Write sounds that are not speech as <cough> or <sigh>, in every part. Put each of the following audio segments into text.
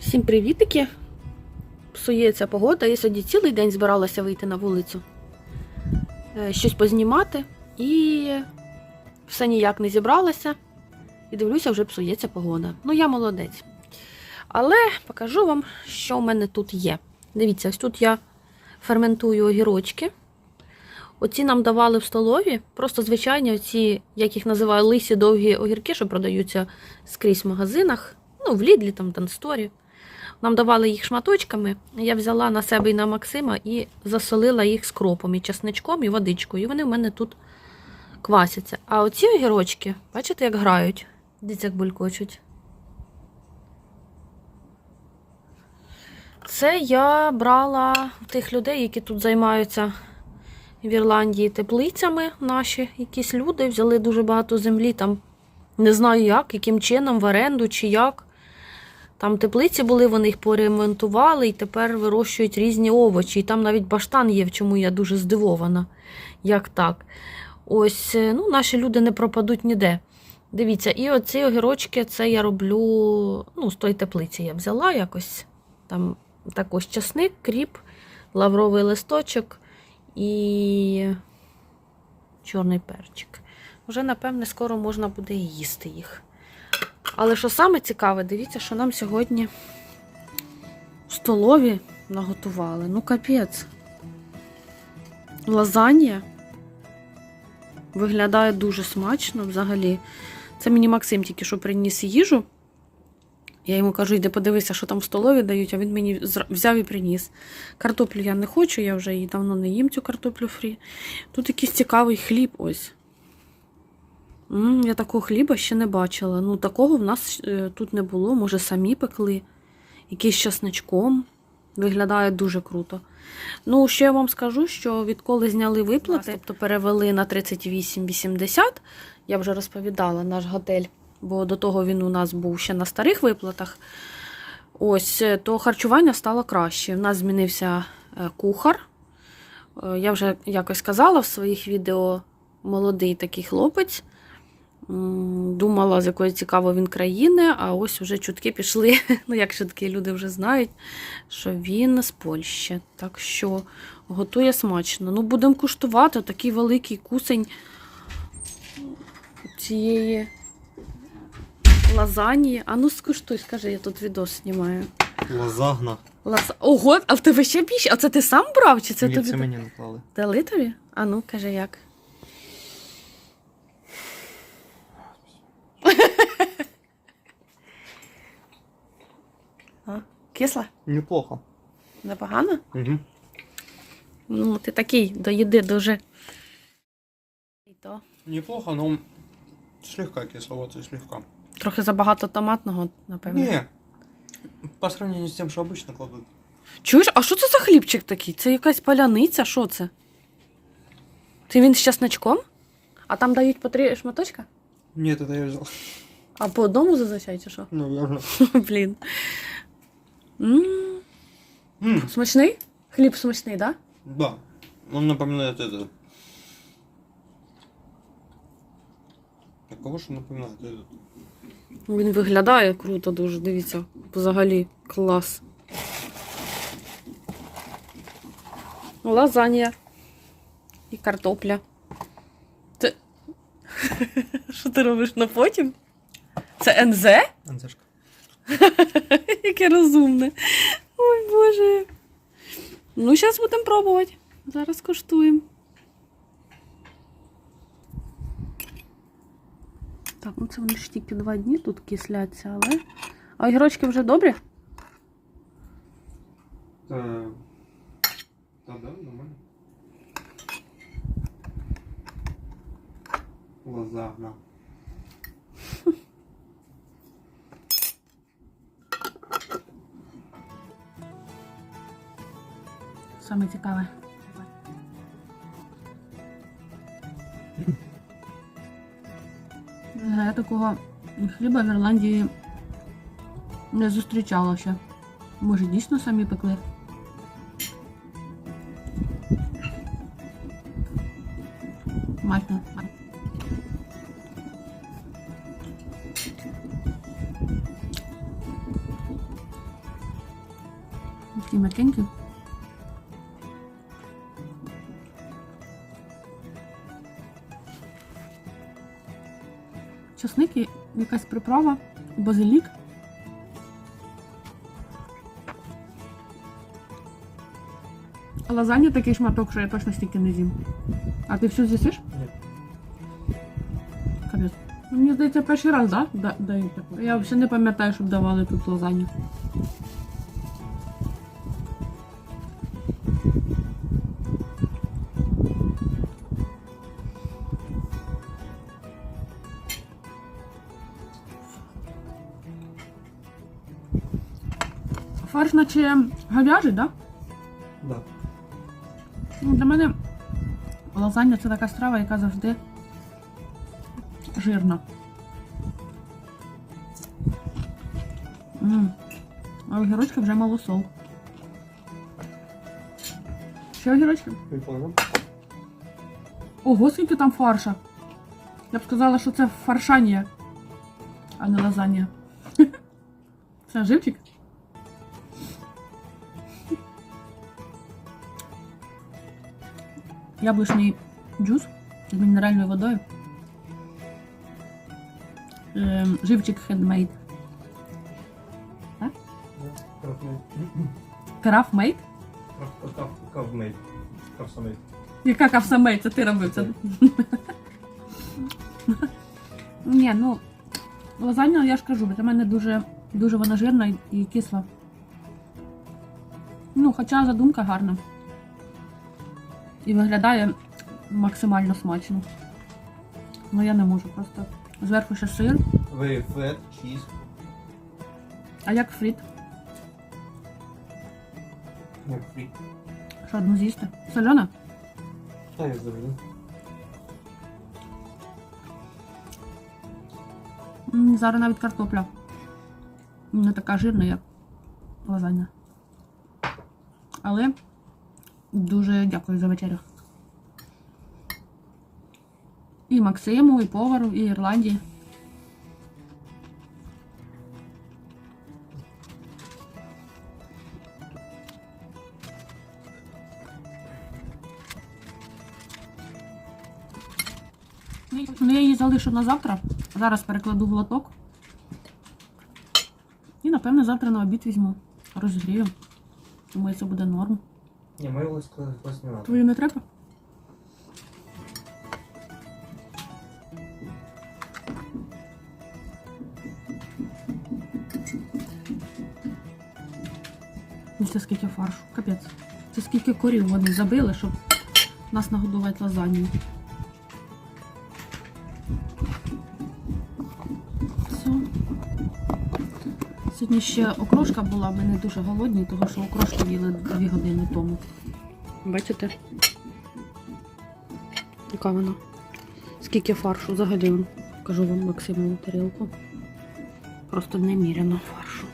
Всім привітики! Псується погода. Я сьогодні цілий день збиралася вийти на вулицю, е, щось познімати, і все ніяк не зібралася. І дивлюся, вже псується погода. Ну, я молодець. Але покажу вам, що в мене тут є. Дивіться, ось тут я ферментую огірочки. Оці нам давали в столові, просто звичайні, оці, як їх називаю, лисі довгі огірки, що продаються скрізь в магазинах, ну, в Лідлі, там, Тансторі. Нам давали їх шматочками. Я взяла на себе і на Максима і засолила їх з кропом, і чесничком, і водичкою. І вони в мене тут квасяться. А оці огірочки, бачите, як грають? Дивіться, як булькочуть. Це я брала в тих людей, які тут займаються в Ірландії теплицями. Наші якісь люди взяли дуже багато землі. Там не знаю як, яким чином, в оренду чи як. Там теплиці були, вони їх поремонтували і тепер вирощують різні овочі. І там навіть баштан є, в чому я дуже здивована. Як так? Ось, е, ну, наші люди не пропадуть ніде. Дивіться, і оці огірочки, це я роблю ну, з тої теплиці я взяла якось. Там також часник, кріп, лавровий листочок і чорний перчик. Вже, напевне, скоро можна буде їсти їх. Але що саме цікаве, дивіться, що нам сьогодні в столові наготували. Ну, капець. Лазанья виглядає дуже смачно взагалі. Це мені Максим тільки що приніс їжу. Я йому кажу, йди подивися, що там в столові дають, а він мені взяв і приніс. Картоплю я не хочу, я вже її давно не їм цю картоплю фрі. Тут якийсь цікавий хліб ось. М, я такого хліба ще не бачила. Ну, такого в нас е, тут не було. Може, самі пекли. Якийсь часничком. Виглядає дуже круто. Ну, ще я вам скажу, що відколи зняли виплати, тобто перевели на 38,80, я вже розповідала наш готель, бо до того він у нас був ще на старих виплатах. Ось, е, то харчування стало краще. У нас змінився е, кухар. Я вже якось казала в своїх відео молодий такий хлопець. Думала, з якої цікаво він країни, а ось вже чутки пішли. <laughs> Ну, як чутки, люди вже знають, що він з Польщі. Так що готує смачно. Ну, будемо куштувати такий великий кусень цієї лазаньї. А ну скуштуй, скажи, я тут відос знімаю. Лазагна. Лаз... Ого, а в тебе ще більше? А це ти сам брав? Чи це Ні, тобі це мені наклали. дали тобі? А ну, кажи як. Кисла? Неплохо. Непогано? Угу. Ну, ти такий до їди дуже. І то. Неплохо, но слегка кисловато, слегка. Трохи забагато томатного, напевно. Не, по сравнению с тем, что обычно кладут. Чуєш, а що це за хлібчик такий? Це якась паляниця? Що це? Це він з часничком? А там дають по три шматочка? Нет, это я взял. А по одному зазвичай чи що? Наверное. <laughs> Блін. М, М, Смачний? Хліб смачний, так? да, он напоминает это. А кого же напоминает этот? Він виглядає круто дуже, дивіться. Взагалі клас. Лазанья. І картопля. Ти... <laughs> Що ти робиш на потім? Це НЗ? Анзешка. <laughs> Яке розумне. Ой, Боже. Ну, зараз будемо пробувати. Зараз коштуємо. Так, ну це вони ж тільки два дні тут кисляться, але. А огірочки вже добрі? Да, да, да, нормально. Лазагна. Саме цікаве. Я такого хліба в Ірландії не зустрічала ще. Може, дійсно самі пекли? Смачно. Такі м'якенькі. Часник і якась приправа, базилік. Лазанья такий шматок, що я точно стільки не з'їм. А ти все з'їсиш? Ні. Капець. Ну, Мені здається, перший раз, да? Да, дають таку. Я взагалі не пам'ятаю, щоб давали тут лазанью. Фарш наче говяжий, да? Да. Ну, для мене лазанья це така страва, яка завжди жирна. М. А огірочки вже малосол. Ще огірочки? Прикольно. Ого, скільки там фарша. Я б сказала, що це фаршання, а не лазанья. <laughs> Це живчик? Яблучний джус з мінеральною водою. Живчик хендмейд. Крафмейд? Кавмейт. Кавсамейт. Яка кавсамейд? Це ти робив це. Ні, ну лазанья, я ж кажу, для мене дуже, дуже вона жирна і кисла. Ну, хоча задумка гарна. І виглядає максимально смачно. Ну я не можу просто. Зверху ще сир. Very fat cheese. А як фріт? Як фрі. Що одну з'їсти? Сольона? Та я завжди. Зараз навіть картопля. Не така жирна, як лазанья. Але дуже дякую за вечерю. І Максиму, і повару, і Ірландії. Ну, я її залишу на завтра. Зараз перекладу в лоток. І, напевно, завтра на обід візьму. Розгрію. Думаю, це буде норм. Ні, мою лиску ось. Твою не треба? Ну, Це скільки фаршу. Капець. Це скільки корів вони забили, щоб нас нагодувати лазанью. Сьогодні ще окрошка була, ми не дуже голодні, тому що окрошку їли 2 години тому. Бачите? Яка вона? Скільки фаршу взагалі? Кажу вам Максимову тарілку. Просто неміряно фаршу.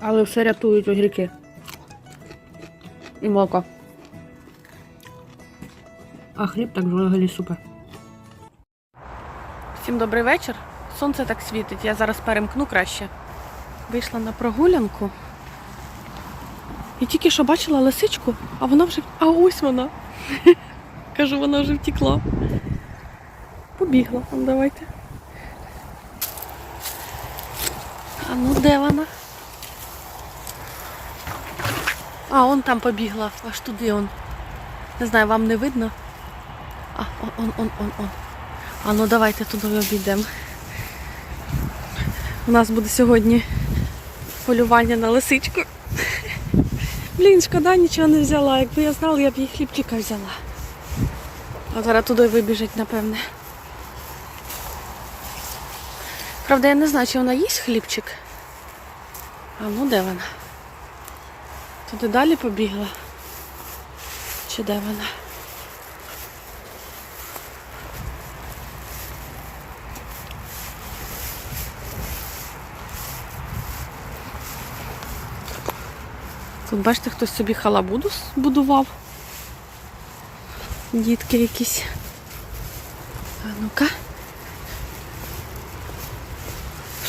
Але все рятують огірки. І молоко. А хліб так взагалі супер. Всім добрий вечір. Сонце так світить, я зараз перемкну краще. Вийшла на прогулянку. І тільки що бачила лисичку, а вона вже. А ось вона. <laughs> Кажу, вона вже втекла. Побігла. Ну, давайте. А ну де вона? А, он там побігла, аж туди он. Не знаю, вам не видно. А, он, он, он, он. А ну давайте туди обійдемо. У нас буде сьогодні полювання на лисичку. Блін, шкода, нічого не взяла. Якби я знала, я б їй хлібчика взяла. А зараз туди вибіжить, напевне. Правда, я не знаю, чи вона їсть хлібчик. А ну де вона? Туди далі побігла? Чи де вона? Тут бачите, хтось собі халабуду збудував. Дітки якісь. А ну-ка.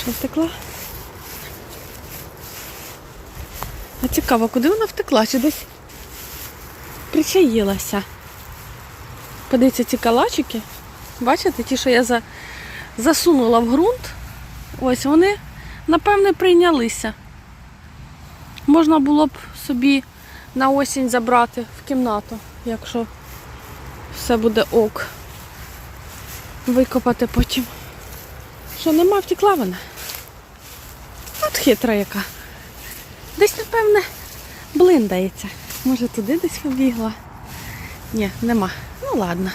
Що втекла? А цікаво, куди вона втекла? Чи десь причаїлася? Подивіться, ці калачики. Бачите, ті, що я за... засунула в ґрунт. Ось вони, напевне, прийнялися. Можна було б собі на осінь забрати в кімнату, якщо все буде ок. Викопати потім. Що нема, втекла вона. От хитра яка. Десь, напевне, блиндається. Може туди десь побігла. Ні, нема. Ну ладно.